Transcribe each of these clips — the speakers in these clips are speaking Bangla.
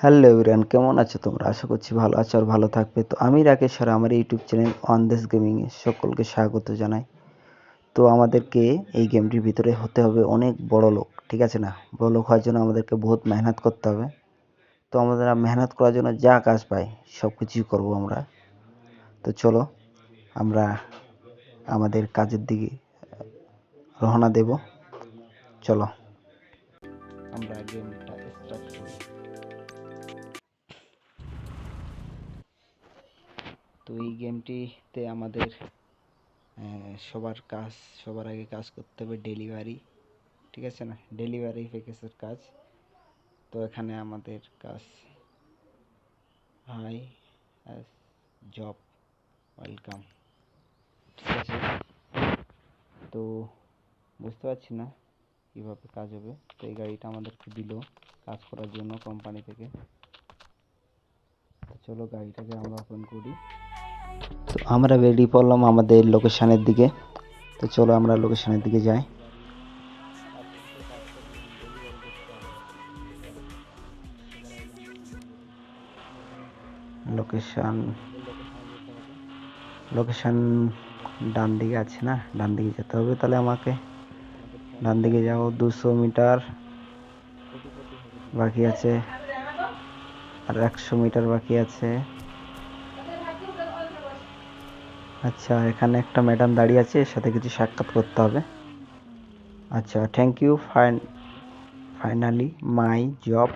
হ্যালো এভরিওয়ান, কেমন আছো তোমরা? আশা করছি ভালো আছো আর ভালো থাকবে। তো আমি রাকেশ আমার ইউটিউব চ্যানেল অন দেশ গেমিংয়ে সকলকে স্বাগত জানাই। তো আমাদেরকে এই গেমটির ভিতরে হতে হবে অনেক বড় লোক, ঠিক আছে না? বড় লোক হওয়ার জন্য আমাদেরকে বহুত মেহনত করতে হবে। তো আমাদের মেহনত করার জন্য যা কাজ পাই সব কিছুই করব আমরা। তো চলো, আমরা আমাদের কাজের দিকে রওনা দেব। চলো। আমরা গেমটা স্টার্ট করি। তো এই গেমটিতে আমাদের সবার কাজ, সবার আগে কাজ করতে হবে ডেলিভারি ঠিক আছে না? ডেলিভারি প্যাকেজের কাজ। তো এখানে আমাদের কাজ হাই জব ওয়েলকাম ঠিক আছে? তো বুঝতে পারছি না কীভাবে কাজ হবে। তো এই গাড়িটা আমাদেরকে দিল কাজ করার জন্য কোম্পানি থেকে। চলো গাড়িটাকে আমরা ওপেন করি। আমরা বেরিয়ে পড়লাম আমাদের লোকেশনের দিকে। তো চলো আমরা লোকেশনের দিকে যাই। লোকেশন লোকেশন ডান দিকে আছে না? ডান দিকে যেতে হবে তাহলে আমাকে। ডান দিকে যাও, দুশো মিটার। বাকি আছে আর একশো মিটার বাকি আছে। আচ্ছা এখানে একটা ম্যাডাম দাঁড়িয়ে আছে, এর সাথে কিছু সাক্ষাৎ করতে হবে। আচ্ছা thank you fine finally my job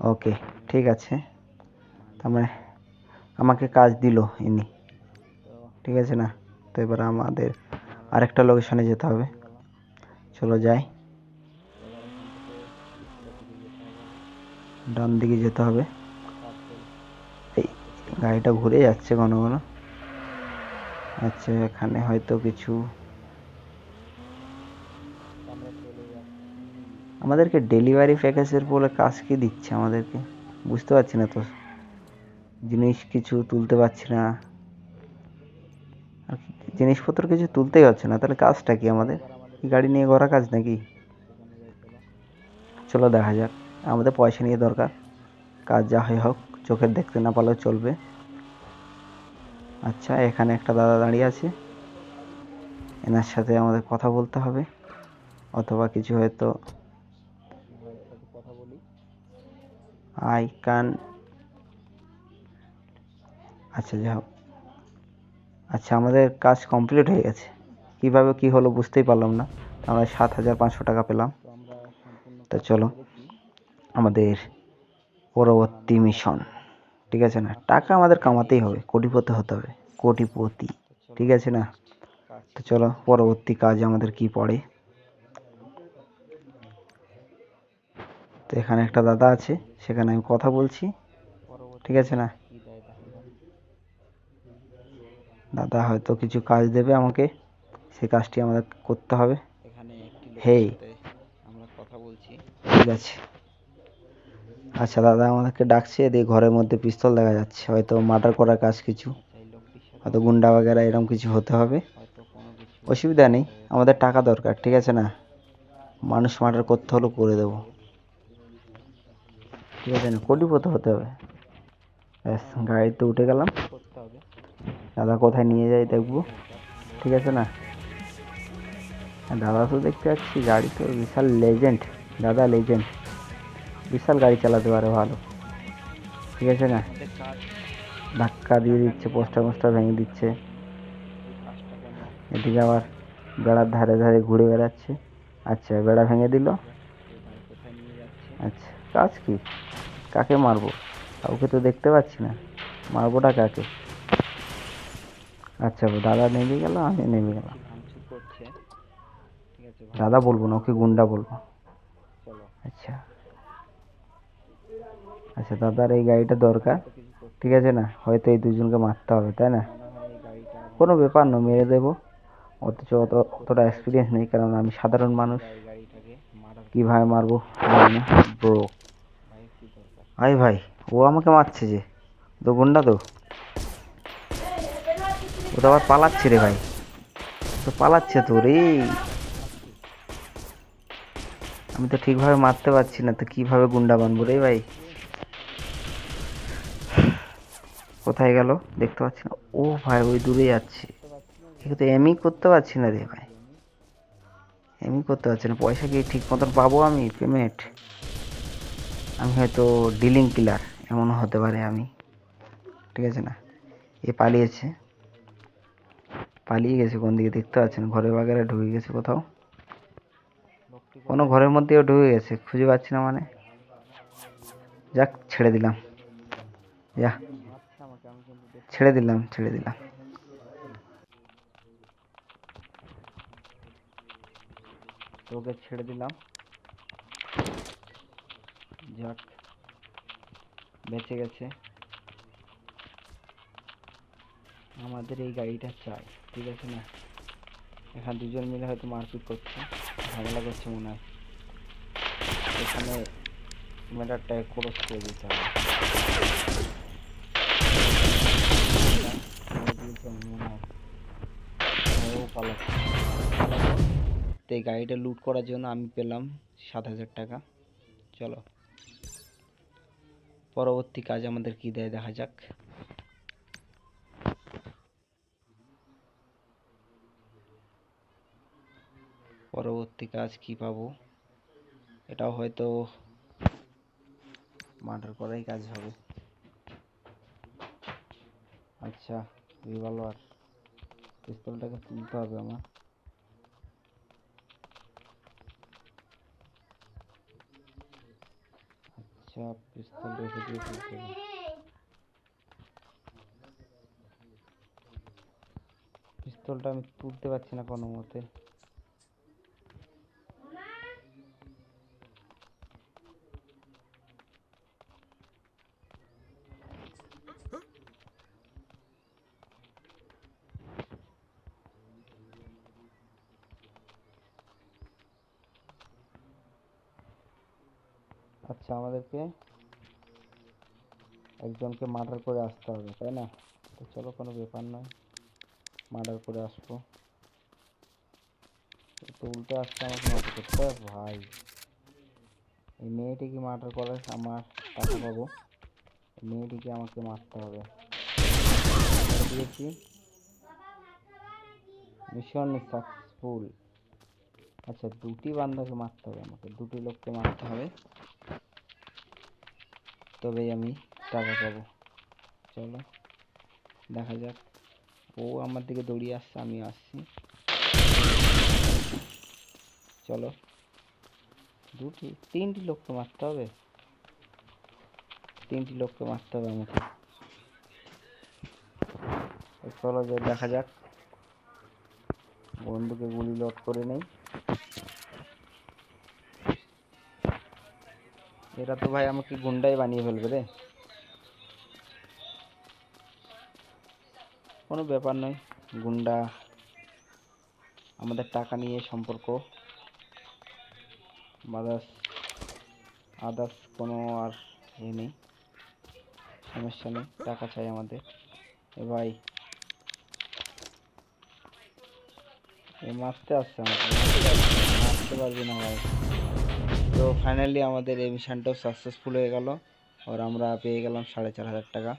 okay ঠিক আছে। তার মানে আমাকে কাজ দিল ইনি। ঠিক আছে না? তো এবার আমাদের আরেকটা লোকেশনে যেতে হবে। চলো যাই। ডান দিকে যেতে হবে। এই, গাড়িটা ঘুরে যাচ্ছে ঘন ঘন। আচ্ছা এখানে হয়তো কিছু আমাদেরকে ডেলিভারি প্যাকেজের বলে কাজ কি দিচ্ছে আমাদেরকে? বুঝতে পারছি না তো। জিনিস কিছু তুলতে পারছি না। আর জিনিসপত্র কিছু তুলতেই হচ্ছে না, তাহলে কাজটা কি আমাদের? গাড়ি নিয়ে করা কাজ নাকি? চলো দেখা যাক। আমাদের পয়সা নিয়ে দরকার। কাজ যা হয় হোক চোখের দেখতে না পারলেও চলবে। আচ্ছা এখানে একটা দাদা দাঁড়িয়ে আছে। এনার সাথে আমাদের কথা বলতে হবে। অথবা কিছু হয়তো আই কান আচ্ছা যা হোক। আচ্ছা আমাদের কাজ কমপ্লিট হয়ে গেছে। কীভাবে কি হলো বুঝতেই পারলাম না। আমরা সাত হাজার পাঁচশো টাকা পেলাম। তো চলো, আমাদের পরবর্তী মিশন ঠিক আছে না? টাকা আমাদের কামাতেই হবে কোটিপতি হতে হবে কোটিপতি ঠিক আছে না? তো চলো পরবর্তী কাজ আমাদের কি পড়ে? তো এখানে একটা দাদা আছে সেখানে আমি কথা বলছি ঠিক আছে না? দাদা হয়তো কিছু কাজ দেবে আমাকে সেই কাজটি আমাদের করতে হবে। হেই। আমরা কথা বলছি। ঠিক আছে। আচ্ছা দাদা আমাদেরকে ডাকছে, এদিকে ঘরের মধ্যে পিস্তল দেখা যাচ্ছে। হয়তো মার্ডার করার কাজ কিছু, হয়তো গুন্ডা বাগেরা এরকম কিছু হতে হবে। অসুবিধা নেই, আমাদের টাকা দরকার, ঠিক আছে না? মানুষ মার্ডার করতে হলেও করে দেবো। ঠিক আছে না, কোটিপতি হতে হবে। ব্যাস, গাড়িতে উঠে গেলাম। দাদা কোথায় নিয়ে যাই দেখব। ঠিক আছে না? দাদা তো দেখতে পাচ্ছি, গাড়ি তো বিশাল লেজেন্ড দাদা লেজেন্ড বিশাল গাড়ি চালাতে পারে ভালো। ঠিক আছে না? ধাক্কা দিয়ে দিচ্ছে পোস্টার মোস্টার ভেঙে দিচ্ছে। এদিকে আবার বেড়ার ধারে ধারে ঘুরে বেড়াচ্ছে। আচ্ছা বেড়া ভেঙে দিল? আচ্ছা কাজ কি? কাকে মারবো? কাউকে তো দেখতে পাচ্ছি না। মারবোটা কাকে? আচ্ছা দাদা নেমে গেল আমি নেমে গেলাম। দাদা বলব না ওকে গুন্ডা বলব। আচ্ছা। আচ্ছা দাদার এই গাড়িটা দরকার। ঠিক আছে না? হয়তো এই দুজনকে মারতে হবে, তাই না? কোনো ব্যাপার না, মেরে দেবো। অথচ অত, অতটা এক্সপিরিয়েন্স নেই, কারণ আমি সাধারণ মানুষ। কীভাবে মারবো? ব্রো ভাই ভাই, ও আমাকে মারছে যে। তো গুন্ডা তো। ও তো আবার পালাচ্ছে রে ভাই। তো পালাচ্ছে তো রে। আমি তো ঠিকভাবে মারতে পারছি না, তো কীভাবে গুন্ডা বানবো রে ভাই? কোথায় গেল? দেখতে পাচ্ছি না। ও ভাই, ওই দূরে যাচ্ছে। কিন্তু এমই করতে পারছি না রে ভাই। এমই করতে পারছি না। পয়সা কি ঠিক মতন পাবো আমি? পেমেন্ট আমি হয়তো ডিলিং কিলার এমন হতে পারে আমি। ঠিক আছে না? এ পালিয়েছে। পালিয়ে গেছে কোন দিকে? দেখতে পাচ্ছেন ঘরে বাগেরা ঢুকে গেছে কোথাও। কোনো ঘরের মধ্যেও ঢুকে গেছে। খুঁজে পাচ্ছি না মানে। যাক, ছেড়ে দিলাম। যা। ছেড়ে দিলাম ছেড়ে দিলাম। তোকে ছেড়ে দিলাম। যাক, বেঁচে গেছে। আমাদের এই গাড়িটা চাই, ঠিক আছে না? এখানে দুজন মিলে হয়তো মারপিট করছে, ঝামেলা করছে মনে হয়। এখানে ম্যাটারটাকে ক্রস করে দিতে হবে। এই গাড়িটা লুট করার জন্য আমি পেলাম সাত হাজার টাকা। চলো। পরবর্তী কাজ আমাদের কি দেয় দেখা যাক। পরবর্তী কাজ কি পাবো? এটাও হয়তো মার্ডার করাই কাজ হবে। আচ্ছা। রিভলভার পিস্তলটাকে তুলতে হবে আমার। আচ্ছা পিস্তল রেখে পিস্তলটা আমি তুলতে পারছি না কোনো মতে। আচ্ছা আমাদেরকে একজনকে মার্ডার করে আসতে হবে, তাই না? তো চলো, কোনো ব্যাপার নয়। মার্ডার করে আসব। তো উল্টে আসতে আমাকে মার্ডার করতে। ভাই, এই মেয়েটিকে মার্ডার করে? আমার টাকা পাবো। মেয়েটিকে আমাকে মারতে হবে। দিয়েছি। মিশন সাকসেসফুল আচ্ছা দুটি বান্দাকে মারতে হবে আমাকে। দুটি লোককে মারতে হবে। তবেই আমি টাকা পাবো। চলো, দেখা যাক। ও আমার দিকে দৌড়িয়ে আসছে আমি আসছি। চলো। দুটি, তিনটি লোককে মারতে হবে? তিনটি লোককে মারতে হবে আমাকে। চলো, দেখা যাক। বন্ধুকে গুলি লোড করে নেই। এরা তো ভাই আমাকে গুন্ডাই বানিয়ে ফেলবে রে। কোনো ব্যাপার নয়, গুন্ডা আমাদের টাকা নিয়ে সম্পর্ক। আদার্স আদার্স কোনো আর এ নেই, সমস্যা নেই, টাকা চাই আমাদের। এ ভাই, এ মারতে আসছে আমাকে। মারতে পারবি না ভাই। তো ফাইনালি আমাদের এই মিশনটাও সাকসেসফুল হয়ে গেল। আর আমরা পেয়ে গেলাম সাড়ে চার হাজার টাকা।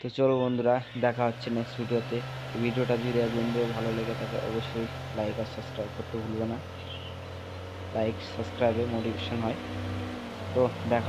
তো চলো বন্ধুরা, দেখা হচ্ছে নেক্সট ভিডিওতে ভিডিওটা যদি বন্ধুরা ভালো লেগে থাকে, অবশ্যই লাইক আর সাবস্ক্রাইব করতে ভুলবে না। লাইক সাবস্ক্রাইবে মোটিভেশন হয়। তো দেখা